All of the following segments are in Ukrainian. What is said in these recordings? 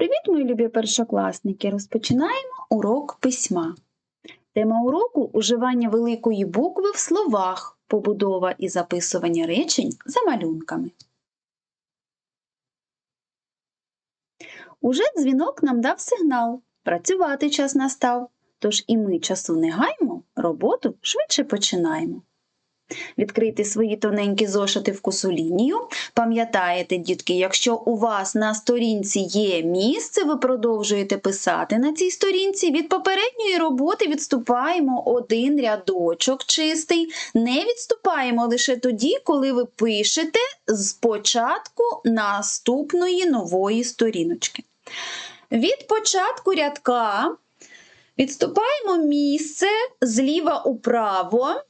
Привіт, мої любі першокласники! Розпочинаємо урок письма. Тема уроку уживання великої букви в словах, побудова і записування речень за малюнками. Уже дзвінок нам дав сигнал. Працювати час настав. Тож і ми часу не гаймо, роботу швидше починаємо. Відкрийте свої тоненькі зошити в косу лінію. Пам'ятаєте, дітки, якщо у вас на сторінці є місце, ви продовжуєте писати на цій сторінці. Від попередньої роботи відступаємо один рядочок чистий. Не відступаємо лише тоді, коли ви пишете з початку наступної нової сторіночки. Від початку рядка відступаємо місце зліва управо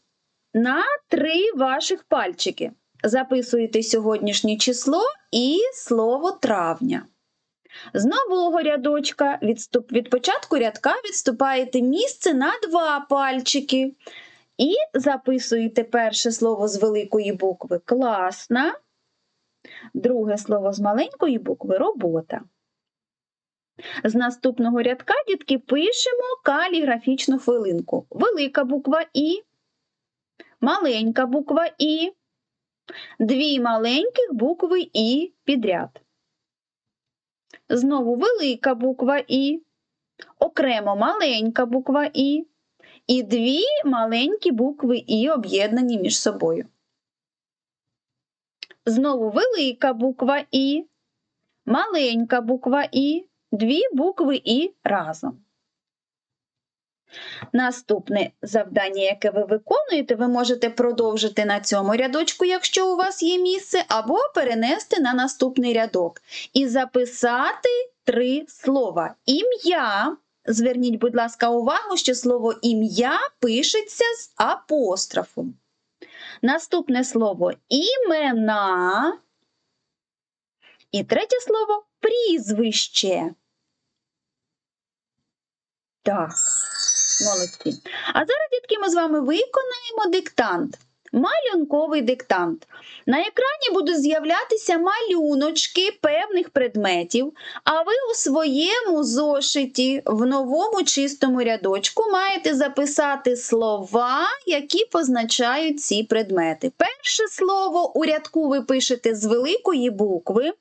на три ваших пальчики. Записуєте сьогоднішнє число і слово травня. З нового рядочка відступ, від початку рядка відступаєте місце на два пальчики. І записуєте перше слово з великої букви класна, друге слово з маленької букви робота. З наступного рядка, дітки, пишемо каліграфічну хвилинку. Велика буква І, маленька буква І, дві маленьких букви І підряд. Знову велика буква І, окремо маленька буква І і дві маленькі букви І об'єднані між собою. Знову велика буква І, маленька буква І, дві букви І разом. Наступне завдання, яке ви виконуєте, ви можете продовжити на цьому рядочку, якщо у вас є місце, або перенести на наступний рядок і записати три слова. Ім'я. Зверніть, будь ласка, увагу, що слово ім'я пишеться з апострофом. Наступне слово імена. І третє слово прізвище. Так. Молодці. А зараз, дітки, ми з вами виконаємо диктант. Малюнковий диктант. На екрані будуть з'являтися малюночки певних предметів, а ви у своєму зошиті в новому чистому рядочку маєте записати слова, які позначають ці предмети. Перше слово у рядку ви пишете з великої букви,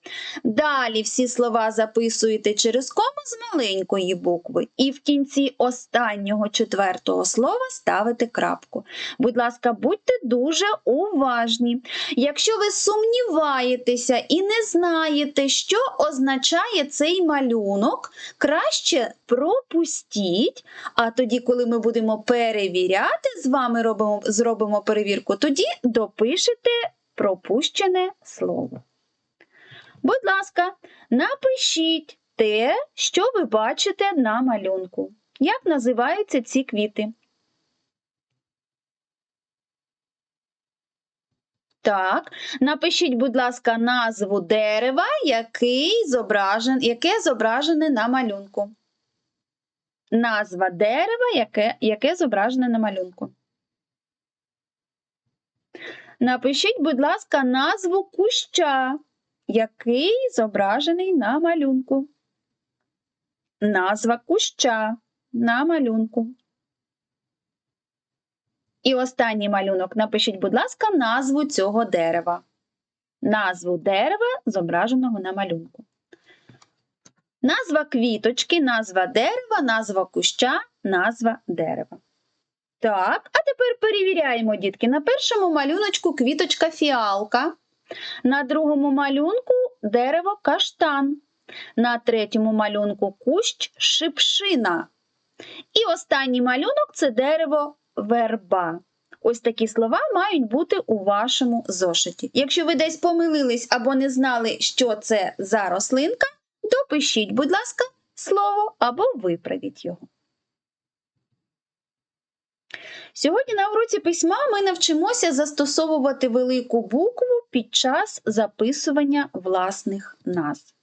далі всі слова записуєте через кому з маленької букви, і в кінці останнього четвертого слова ставите крапку. Будь ласка, будьте дуже уважні. Якщо ви сумніваєтеся і не знаєте, що означає цей малюнок, краще пропустіть. А тоді, коли ми будемо перевіряти, з вами робимо, зробимо перевірку, тоді допишете пропущене слово. Будь ласка, напишіть те, що ви бачите на малюнку. Як називаються ці квіти? Так, напишіть, будь ласка, назву дерева, який зображен, яке зображене на малюнку. Назва дерева, яке, яке зображене на малюнку. Напишіть, будь ласка, назву куща, який зображений на малюнку. Назва куща на малюнку. І останній малюнок напишіть, будь ласка, назву цього дерева. Назву дерева, зображеного на малюнку. Назва квіточки, назва дерева, назва куща, назва дерева. Так, а тепер перевіряємо, дітки. На першому малюночку квіточка фіалка, на другому малюнку дерево каштан, на третьому малюнку кущ шипшина. І останній малюнок це дерево верба. Ось такі слова мають бути у вашому зошиті. Якщо ви десь помилились або не знали, що це за рослинка, допишіть, будь ласка, слово або виправіть його. Сьогодні на уроці письма ми навчимося застосовувати велику букву під час записування власних назв.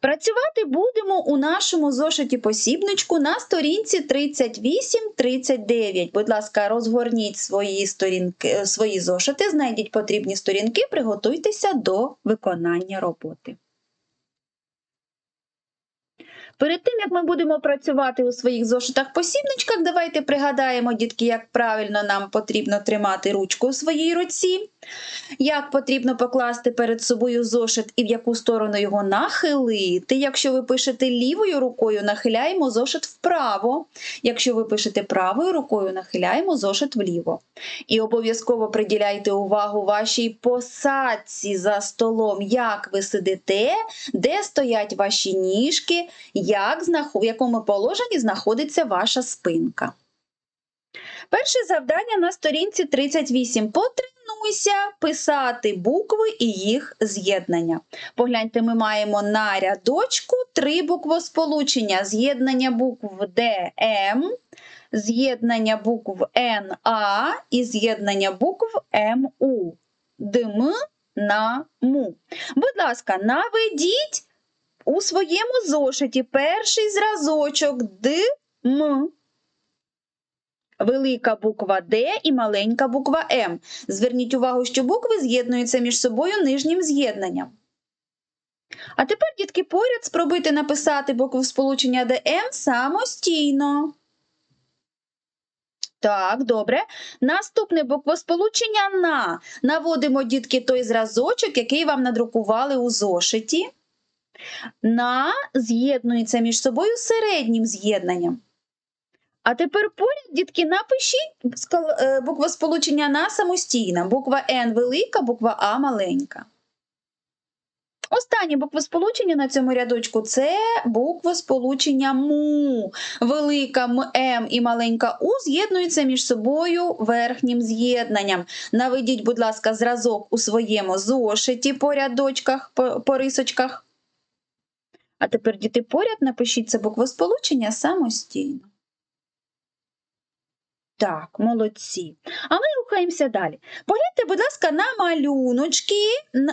Працювати будемо у нашому зошиті посібничку на сторінці 38-39. Будь ласка, розгорніть свої сторінки, свої зошити, знайдіть потрібні сторінки, приготуйтеся до виконання роботи. Перед тим, як ми будемо працювати у своїх зошитах-посібничках, давайте пригадаємо, дітки, як правильно нам потрібно тримати ручку у своїй руці, як потрібно покласти перед собою зошит і в яку сторону його нахилити. Якщо ви пишете лівою рукою, нахиляємо зошит вправо. Якщо ви пишете правою рукою, нахиляємо зошит вліво. І обов'язково приділяйте увагу вашій посадці за столом, як ви сидите, де стоять ваші ніжки, як, в якому положенні знаходиться ваша спинка. Перше завдання на сторінці 38. Потренуйся писати букви і їх з'єднання. Погляньте, ми маємо на рядочку три буквосполучення: з'єднання букв Д, М, з'єднання букв Н, А і з'єднання букв М, У. Дм на му. Будь ласка, наведіть у своєму зошиті перший зразочок Д, М. Велика буква Д і маленька буква М. Зверніть увагу, що букви з'єднуються між собою нижнім з'єднанням. А тепер, дітки, поряд спробуйте написати букву сполучення ДМ самостійно. Так, добре. Наступне буквосполучення на. Наводимо, дітки, той зразочок, який вам надрукували у зошиті. На з'єднується між собою середнім з'єднанням. А тепер поряд, дітки, напишіть е, буквосполучення на самостійно. Буква Н велика, буква А маленька. Останнє буквосполучення на цьому рядочку це буквосполучення МУ. Велика М, і маленька У з'єднуються між собою верхнім з'єднанням. Наведіть, будь ласка, зразок у своєму зошиті по рядочках, по рисочках. А тепер, діти, поряд напишіть це буквосполучення самостійно. Так, молодці. А ми рухаємося далі. Погляньте, будь ласка, на малюночки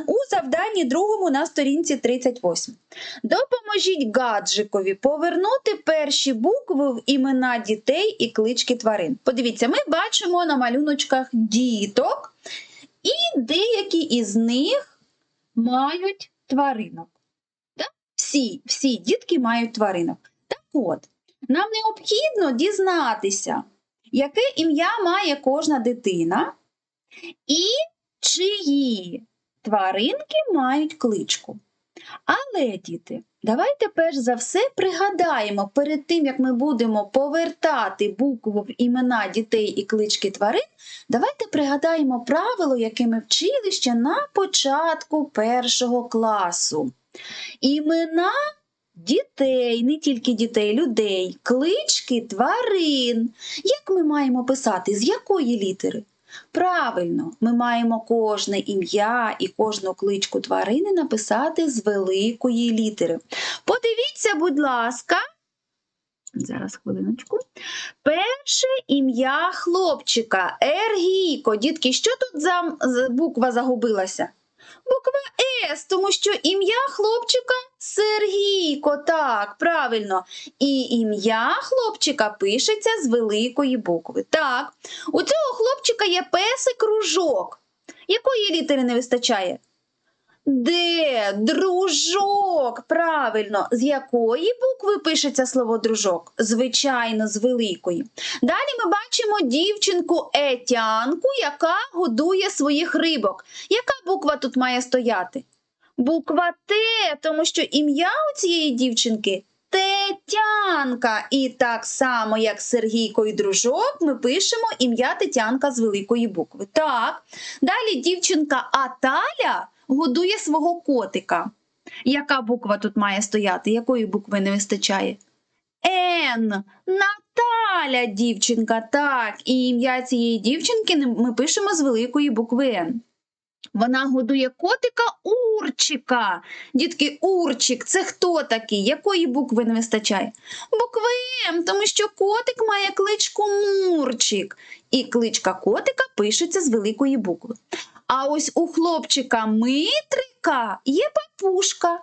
у завданні другому на сторінці 38. Допоможіть гаджикові повернути перші букви в імена дітей і клички тварин. Подивіться, ми бачимо на малюночках діток, і деякі із них мають тваринок. Всі, всі дітки мають тваринок. Так от, нам необхідно дізнатися, яке ім'я має кожна дитина, і чиї тваринки мають кличку. Але, діти, давайте перш за все пригадаємо перед тим, як ми будемо повертати букву в імена дітей і клички тварин, давайте пригадаємо правило, яке ми вчили ще на початку першого класу. Імена дітей, не тільки дітей, людей, клички тварин. Як ми маємо писати? З якої літери? Правильно, ми маємо кожне ім'я і кожну кличку тварини написати з великої літери. Подивіться, будь ласка. Зараз хвилиночку. Перше ім'я хлопчика Ергійко. Дітки, що тут за буква загубилася? Буква С, тому що ім'я хлопчика Сергійко. Так, правильно. І ім'я хлопчика пишеться з великої букви. Так, у цього хлопчика є песик кружок. Якої літери не вистачає? Де? Дружок. Правильно. З якої букви пишеться слово дружок? Звичайно, з великої. Далі ми бачимо дівчинку Етянку, яка годує своїх рибок. Яка буква тут має стояти? Буква Т, тому що ім'я у цієї дівчинки Тетянка. І так само, як Сергійко і дружок, ми пишемо ім'я Тетянка з великої букви. Так. Далі дівчинка Аталя годує свого котика. Яка буква тут має стояти? Якої букви не вистачає? Н. Наталя, дівчинка, так. І ім'я цієї дівчинки ми пишемо з великої букви Н. Вона годує котика Урчика. Дітки, Урчик це хто такий? Якої букви не вистачає? Букви М, тому що котик має кличку Мурчик. І кличка котика пишеться з великої букви. А ось у хлопчика Митрика є папушка.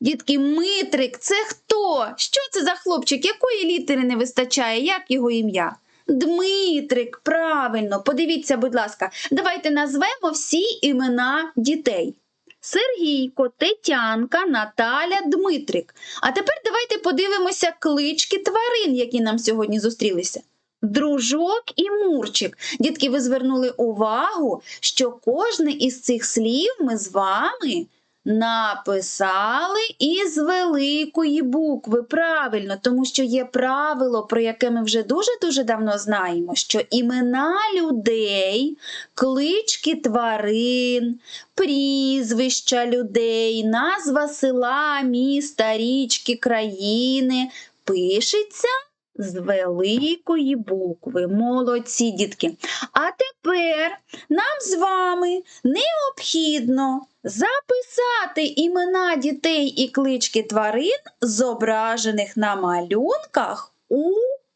Дітки, Митрик це хто? Що це за хлопчик? Якої літери не вистачає? Як його ім'я? Дмитрик, правильно, подивіться, будь ласка, давайте назвемо всі імена дітей. Сергійко, Тетянка, Наталя, Дмитрик. А тепер давайте подивимося клички тварин, які нам сьогодні зустрілися. Дружок і Мурчик. Дітки, ви звернули увагу, що кожне із цих слів ми з вами написали із великої букви. Правильно, тому що є правило, про яке ми вже дуже-дуже давно знаємо, що імена людей, клички тварин, прізвища людей, назва села, міста, річки, країни пишеться з великої букви. Молодці дітки. А тепер нам з вами необхідно записати імена дітей і клички тварин, зображених на малюнках у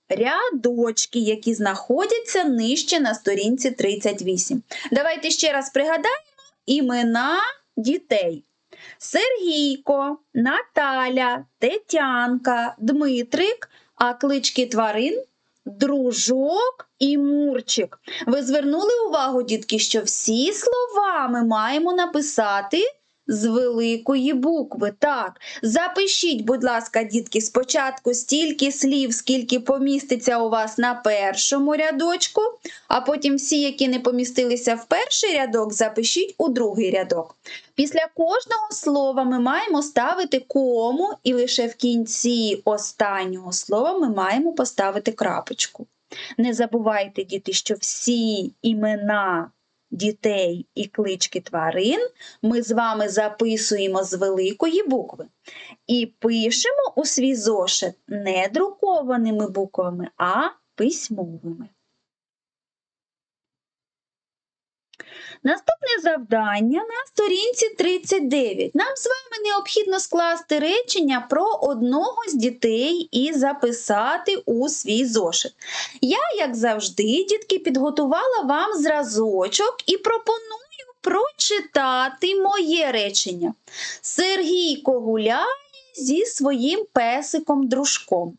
рядочки, які знаходяться нижче на сторінці 38. Давайте ще раз пригадаємо імена дітей. Сергійко, Наталя, Тетянка, Дмитрик, а клички тварин дружок і мурчик. Ви звернули увагу, дітки, що всі слова ми маємо написати з великої букви. Так, запишіть, будь ласка, дітки, спочатку стільки слів, скільки поміститься у вас на першому рядочку, а потім всі, які не помістилися в перший рядок, запишіть у другий рядок. Після кожного слова ми маємо ставити кому, і лише в кінці останнього слова ми маємо поставити крапочку. Не забувайте, діти, що всі імена дітей і клички тварин ми з вами записуємо з великої букви і пишемо у свій зошит не друкованими буквами, а письмовими. Наступне завдання на сторінці 39. Нам з вами необхідно скласти речення про одного з дітей і записати у свій зошит. Я, як завжди, дітки, підготувала вам зразочок і пропоную прочитати моє речення. Сергійко гуляє зі своїм песиком-дружком.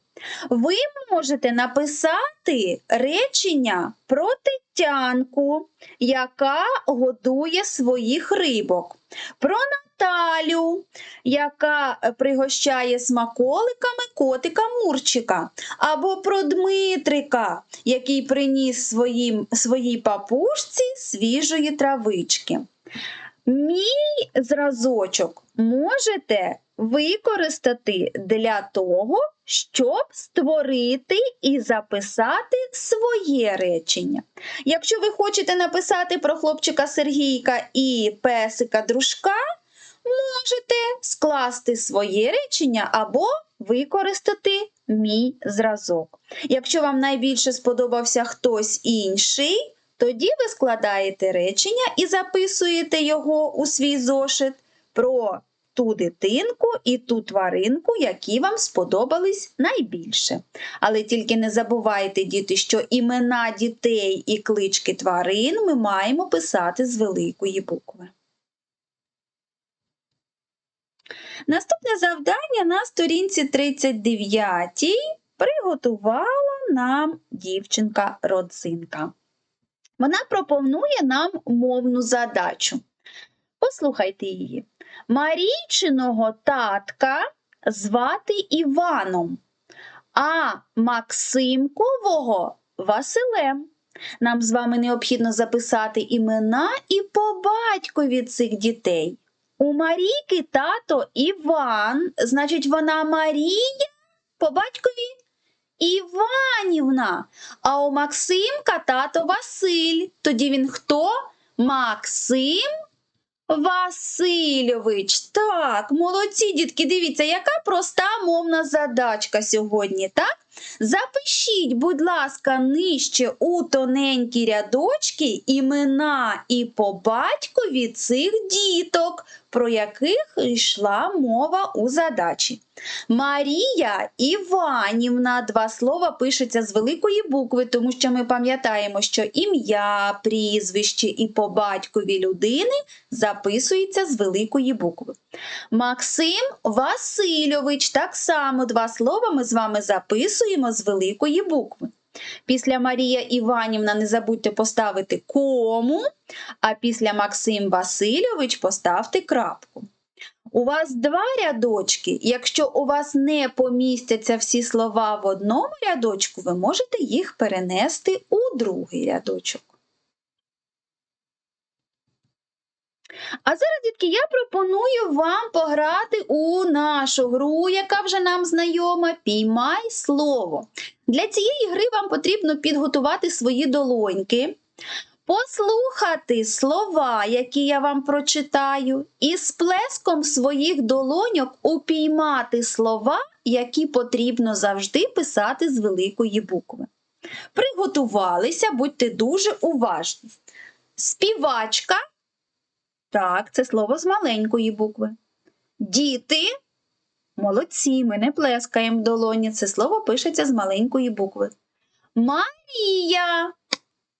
Ви можете написати речення про Тетянку, яка годує своїх рибок, про Наталю, яка пригощає смаколиками котика Мурчика, або про Дмитрика, який приніс своїм, своїй папушці свіжої травички. Мій зразочок можете використати для того, щоб створити і записати своє речення. Якщо ви хочете написати про хлопчика Сергійка і песика дружка, можете скласти своє речення або використати мій зразок. Якщо вам найбільше сподобався хтось інший, тоді ви складаєте речення і записуєте його у свій зошит про ту дитинку і ту тваринку, які вам сподобались найбільше. Але тільки не забувайте, діти, що імена дітей і клички тварин ми маємо писати з великої букви. Наступне завдання на сторінці 39 приготувала нам дівчинка родзинка. Вона пропонує нам мовну задачу. Послухайте її. Марійчиного татка звати Іваном, а Максимкового Василем. Нам з вами необхідно записати імена і по батькові цих дітей. У Марійки тато Іван, значить, вона Марія по батькові Іванівна. А у Максимка тато Василь. Тоді він хто? Максим Васильович. Так, молодці дітки, дивіться, яка проста мовна задачка сьогодні, так? Запишіть, будь ласка, нижче у тоненькі рядочки імена і по батькові цих діток, про яких йшла мова у задачі. Марія Іванівна. Два слова пишуться з великої букви, тому що ми пам'ятаємо, що ім'я, прізвище і по батькові людини записується з великої букви. Максим Васильович. Так само два слова ми з вами записуємо з великої букви. Після Марія Іванівна не забудьте поставити кому, а після Максим Васильович поставте крапку. У вас два рядочки. Якщо у вас не помістяться всі слова в одному рядочку, ви можете їх перенести у другий рядочок. А зараз, дітки, я пропоную вам пограти у нашу гру, яка вже нам знайома. Піймай слово. Для цієї гри вам потрібно підготувати свої долоньки, послухати слова, які я вам прочитаю, і з плеском своїх долоньок упіймати слова, які потрібно завжди писати з великої букви. Приготувалися, будьте дуже уважні. Співачка. Так, це слово з маленької букви. Діти. Молодці, ми не плескаємо в долоні. Це слово пишеться з маленької букви. Марія.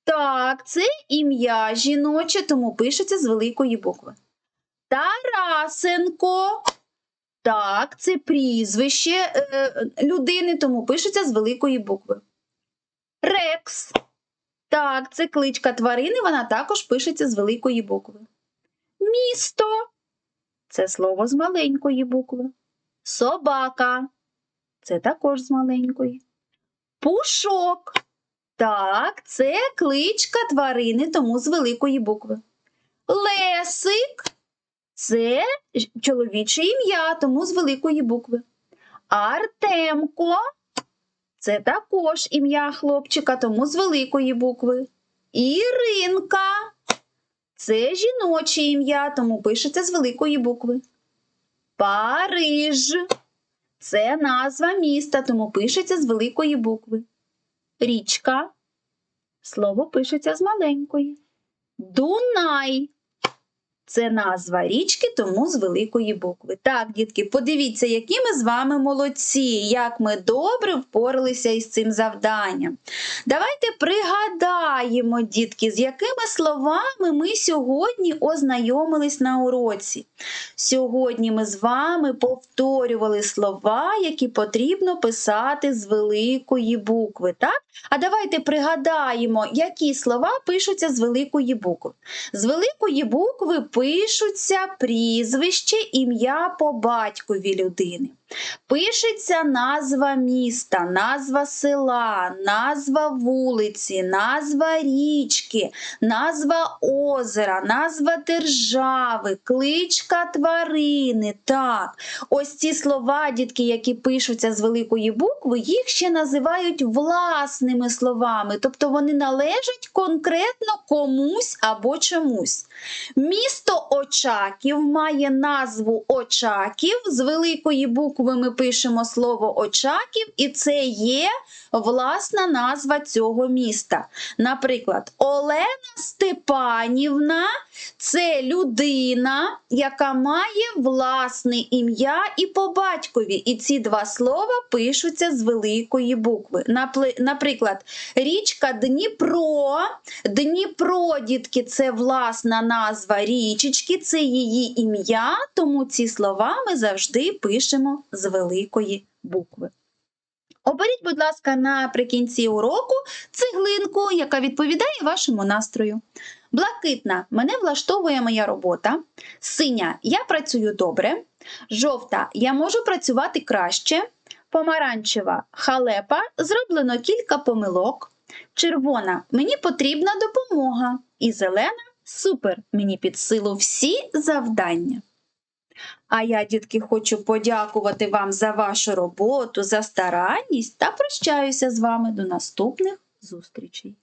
Так, це ім'я жіноче, тому пишеться з великої букви. Тарасенко. Так, це прізвище е, людини, тому пишеться з великої букви. Рекс. Так, це кличка тварини, вона також пишеться з великої букви. Місто. Це слово з маленької букви. Собака. Це також з маленької. Пушок. Так, це кличка тварини, тому з великої букви. Лесик. Це чоловіче ім'я, тому з великої букви. Артемко. Це також ім'я хлопчика, тому з великої букви. Іринка. Це жіноче ім'я, тому пишеться з великої букви. Париж. Це назва міста, тому пишеться з великої букви. Річка. Слово пишеться з маленької. Дунай. Це назва річки, тому з великої букви. Так, дітки, подивіться, які ми з вами молодці, як ми добре впоралися із цим завданням. Давайте пригадаємо, дітки, з якими словами ми сьогодні ознайомились на уроці. Сьогодні ми з вами повторювали слова, які потрібно писати з великої букви. Так? А давайте пригадаємо, які слова пишуться з великої букви. З великої букви пишуться прізвище, ім'я по батькові людини. Пишеться назва міста, назва села, назва вулиці, назва річки, назва озера, назва держави, кличка тварини. Так, ось ці слова, дітки, які пишуться з великої букви, їх ще називають власними словами, тобто вони належать конкретно комусь або чомусь. Місто Очаків має назву Очаків. З великої букви ми пишемо слово Очаків, і це є власна назва цього міста. Наприклад, Олена Степанівна це людина, яка має власне ім'я і по батькові. І ці два слова пишуться з великої букви. Наприклад, річка Дніпро. Дніпро, дітки, це власна назва річечки, це її ім'я, тому ці слова ми завжди пишемо з великої букви. Оберіть, будь ласка, наприкінці уроку цеглинку, яка відповідає вашому настрою. Блакитна мене влаштовує моя робота. Синя я працюю добре. Жовта я можу працювати краще. Помаранчева халепа зроблено кілька помилок. Червона мені потрібна допомога. І зелена супер мені під силу всі завдання. А я, дітки, хочу подякувати вам за вашу роботу, за старанність та прощаюся з вами до наступних зустрічей.